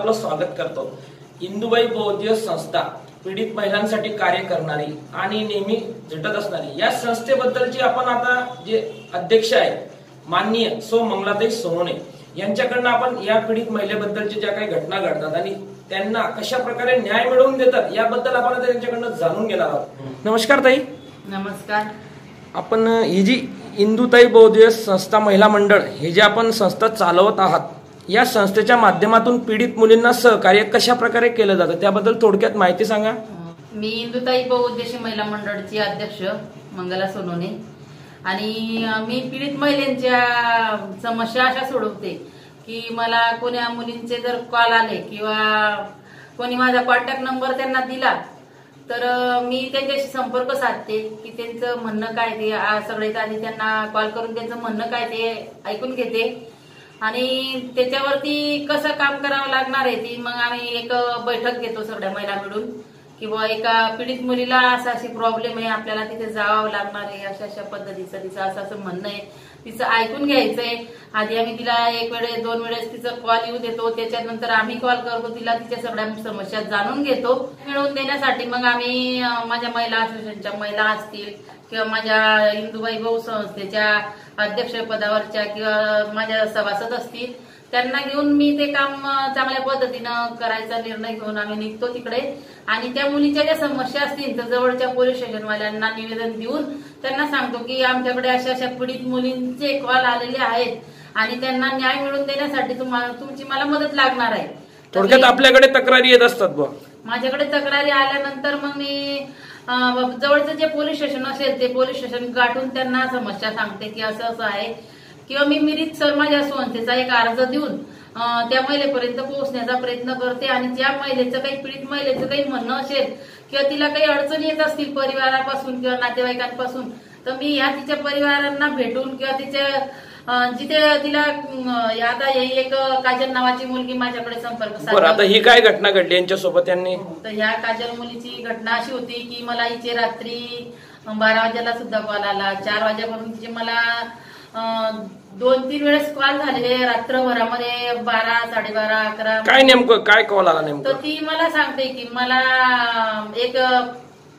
करतो. इंदुबाई बौद्ध संस्था पीडित महिलांसाठी कार्य करणारी आणि नेहमी झटत असणारी. या संस्थेबद्दलची आपण आता जे अध्यक्ष आहेत माननीय सो मंगलाताई सोनोने यांच्याकडनं आपण या पीडित महिलेबद्दलच्या ज्या काही घटना घडतात आणि त्यांना कशा प्रकारे न्याय मिळवून देतात याबद्दल आपण त्यांच्याकडनं जाणून घेणार आहोत. नमस्कार ताई. नमस्कार. आपण ही जी इंदुताई बौद्ध संस्था महिला मंडळ हे जे आपण संस्था चालवत आहात या संस्थेच्या माध्यमातून पीडित मुलींना सहकार्य कशा प्रकारे केलं जातं? त्याबद्दल थोडक्यात माहिती सांगा. मी इंदुताई बहुउद्देशी महिला मंडळची अध्यक्ष मंगला सोनोने. आणि मी पीडित महिलांच्या समस्या अशा सोडवते की मला कोण्या मुलींचे जर कॉल आले किंवा कोणी माझा कॉन्टॅक्ट नंबर त्यांना दिला तर मी त्यांच्याशी संपर्क साधते की त्यांचं म्हणणं काय ते सगळ्यात आधी त्यांना कॉल करून त्यांचं म्हणणं काय ते ऐकून घेते. आणि त्याच्यावरती कसं काम करावं लागणार आहे ती मग आम्ही एक बैठक घेतो सगळ्या महिला मिळून किंवा एका पीडित मुलीला असा अशी प्रॉब्लेम आहे आपल्याला तिथे जावं लागणार आहे अशा अशा पद्धतीचं तिचं असं असं म्हणणं आहे. तिचं ऐकून घ्यायचंय. आधी आम्ही तिला एक वेळेस दोन वेळेस तिचं कॉल येऊ देतो. त्याच्यानंतर आम्ही कॉल करतो. तिला तिच्या सगळ्या समस्या जाणून घेतो. मिळवून देण्यासाठी मग आम्ही माझ्या महिला असोसिएशनच्या महिला असतील किंवा माझ्या हिंदू भाऊ संस्थेच्या अध्यक्षपदावरच्या किंवा माझ्या सभासद असतील त्यांना घेऊन मी ते काम चांगल्या पद्धतीनं करायचा निर्णय घेऊन आम्ही निघतो तिकडे. आणि त्या मुलीच्या ज्या समस्या असतील तर जवळच्या पोलीस स्टेशनवाल्यांना निवेदन देऊन त्यांना सांगतो की आमच्याकडे अशा अशा पीडित मुलींचे कॉल आलेले आहेत आणि त्यांना न्याय मिळवून देण्यासाठी तुम्हाला तुमची मला मदत लागणार आहे. थोडक्यात आपल्याकडे तक्रारी येत असतात बुवा. माझ्याकडे तक्रारी आल्यानंतर मग मी जवळचं जे पोलीस स्टेशन असेल ते पोलीस स्टेशन गाठून त्यांना समस्या सांगते की असं असं आहे. किंवा मी मिरित सर माझ्या संस्थेचा एक अर्ज देऊन त्या महिलेपर्यंत पोहोचण्याचा प्रयत्न करते आणि ज्या महिलेचं काही पीडित महिलेचं काही म्हणणं असेल किंवा तिला काही अडचणी येत असतील परिवारापासून किंवा नातेवाईकांपासून तर मी ह्या तिच्या परिवारांना भेटून किंवा तिच्या जिथे तिला आता ही एक काजल नावाची मुलगी माझ्याकडे संपर्क आता ही काय घटना घडली यांच्यासोबत यांनी? तर ह्या काजल मुलीची घटना अशी होती की मला हिचे रात्री बारा वाजेला सुद्धा कॉल आला. चार वाजेपासून तिचे मला दोन तीन वेळेस कॉल झाले. रात्रभरामध्ये बारा साडेबारा अकरा. काय नेमकं काय कॉल आला तर नेमकं ती मला सांगते की मला एक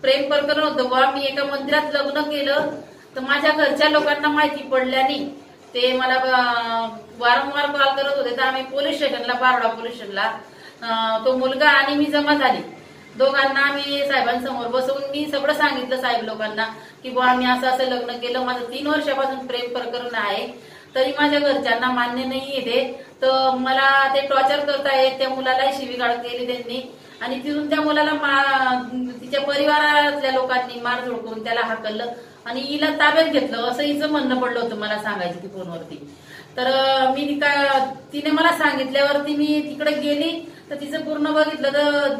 प्रेम प्रकरण होतं बा मी एका मंदिरात लग्न केलं. तर माझ्या घरच्या लोकांना माहिती पडल्याने ते मला वारंवार कॉल करत होते. तर आम्ही पोलीस स्टेशनला बारोडा पोलीस स्टेशनला. अं, तो मुलगा आणि मी जमा झाली. दोघांना आम्ही साहेबांसमोर बसवून मी सगळं सांगितलं साहेब लोकांना की बुवा आम्ही असं असं लग्न केलं माझं तीन वर्षापासून प्रेम प्रकरण आहे. तरी माझ्या घरच्यांना मान्य नाही येते तर मला ते टॉर्चर करतायत त्या मुलालाही शिवीगाळ केली त्यांनी. आणि तिथून त्या मुलाला मा- तिच्या परिवारातल्या लोकांनी मार झोडकून त्याला हाकललं. आणि हिला ताब्यात घेतलं. असं हिचं म्हणणं पडलं होतं मला सांगायचं ती फोनवरती. तर मी तिका का तिने मला सांगितल्यावरती मी तिकडे गेली. तर तिचं पूर्ण बघितलं. तर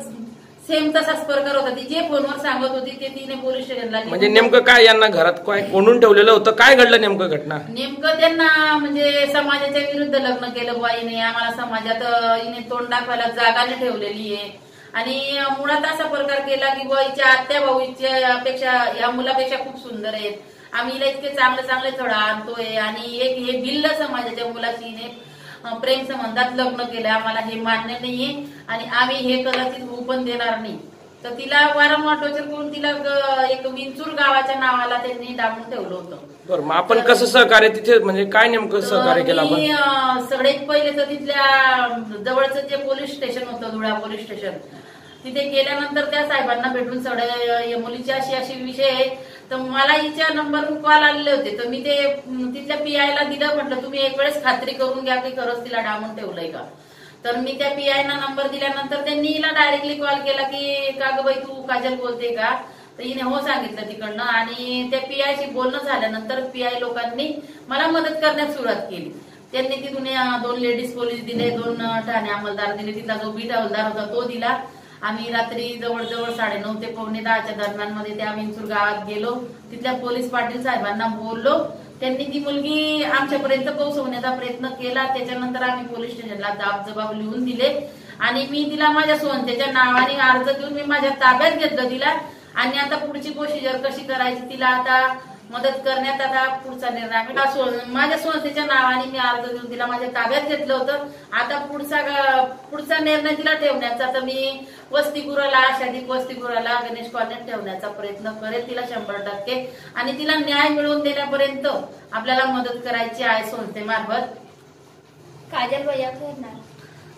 सेम तसाच प्रकार होता. ती जे फोनवर सांगत होती ते तिने पोलीस स्टेशनला म्हणजे नेमकं काय यांना घरात काय कोंडून ठेवलेलं होतं? काय घडलं नेमकं घटना? नेमकं त्यांना म्हणजे समाजाच्या विरुद्ध लग्न केलं बाईने. आम्हाला समाजात हिने तोंड दाखवायला जागाने ठेवलेली आहे. आणि मुळात असा प्रकार केला की बाईच्या आत्या भाऊच्या पेक्षा या मुलापेक्षा खूप सुंदर आहेत. आम्ही इतके चांगले चांगले थोडा आणतोय. आणि एक हे भिल्ल समाजाच्या मुलाची हिने प्रेम संबंधात लग्न केलंय आम्हाला हे मान्य नाहीये आणि आम्ही हे कदाचित होऊ पण देणार नाही. तर तिला वारंवार टोचर करून तिला एक विंचूर गावाच्या नावाला त्यांनी डांबून ठेवलं होतं. बरं मग आपण कसं सहकार्य तिथे म्हणजे काय नेमकं सहकार्य केलं आपण? सगळ्यात पहिले तर तिथल्या जवळचं जे पोलीस स्टेशन होतं धुळा पोलीस स्टेशन तिथे गेल्यानंतर त्या साहेबांना भेटून सगळ्या या मुलीची अशी अशी विषय आहे. तर मला हिच्या नंबरवरून कॉल आलेले होते. तर मी ते तिथल्या पीआयला दिलं. म्हटलं तुम्ही एक वेळेस खात्री करून घ्या की खरंच तिला डांबून ठेवलंय का? तर मी त्या पीआयना नंबर दिल्यानंतर त्यांनी हिला डायरेक्टली कॉल केला की का ग बाई तू काजल बोलते का? तर हिने हो सांगितलं तिकडनं आणि त्या पीआयशी बोलणं झाल्यानंतर पीआय लोकांनी मला मदत करण्यास सुरुवात केली. त्यांनी तिथून दोन लेडीज पोलीस दिले दोन ठाणे अंमलदार दिले. तिथला जो बीट अंमलदार होता तो दिला. आम्ही रात्री जवळजवळ साडेनऊ ते पावणे दहाच्या दरम्यानमध्ये त्या विंचूर गावात गेलो. तिथल्या पोलीस पाटील साहेबांना बोललो. त्यांनी ती मुलगी आमच्यापर्यंत पोहोचवण्याचा प्रयत्न केला. त्याच्यानंतर आम्ही पोलीस स्टेशनला दाब जबाब लिहून दिले. आणि मी तिला माझ्या सोनतेच्या नावाने अर्ज देऊन मी माझ्या ताब्यात घेतलं तिला. आणि आता पुढची प्रोसिजर कशी करायची तिला आता मदत करण्यात आता पुढचा निर्णय आम्ही का सो- माझ्या संस्थेच्या नावाने मी अर्ज देऊन तिला माझ्या ताब्यात घेतलं होतं. आता पुढचा पुढचा निर्णय तिला ठेवण्याचा तर मी वसतिगृहाला आशाधिक वसतिगृहाला गणेश कॉलनीत ठेवण्याचा प्रयत्न करेल. तिला शंभर टक्के. आणि तिला न्याय मिळवून देण्यापर्यंत आपल्याला मदत करायची आहे संस्थेमार्फत. काजल भैया करणार.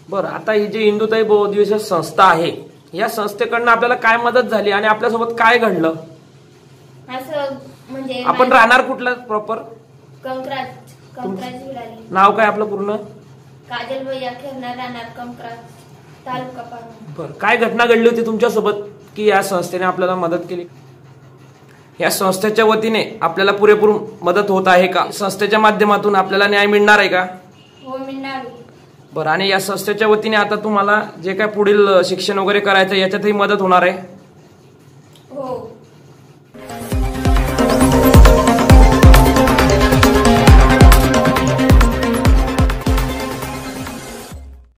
बरं आता ही जी इंदुताई बहुउद्देशीय संस्था आहे या संस्थेकडनं आपल्याला काय मदत झाली आणि आपल्यासोबत काय घडलं? असं म्हणजे आपण राहणार कुठलं प्रॉपर कंकराज कंकराज मिळाली नाव काय आपलं पूर्ण? काजल भैया खेळणार राहणार कंकराज तालुका पाहून बरं काय घटना घडली होती तुमच्यासोबत की या संस्थेने आपल्याला मदत केली? या संस्थेच्या वतीने आपल्याला पुरेपूर मदत होत आहे का? संस्थेच्या माध्यमातून आपल्याला न्याय मिळणार आहे का? हो मिळणार बरं आणि या संस्थेच्या वतीने आता तुम्हाला जे काय पुढील शिक्षण वगैरे करायचं याच्यातही मदत होणार आहे?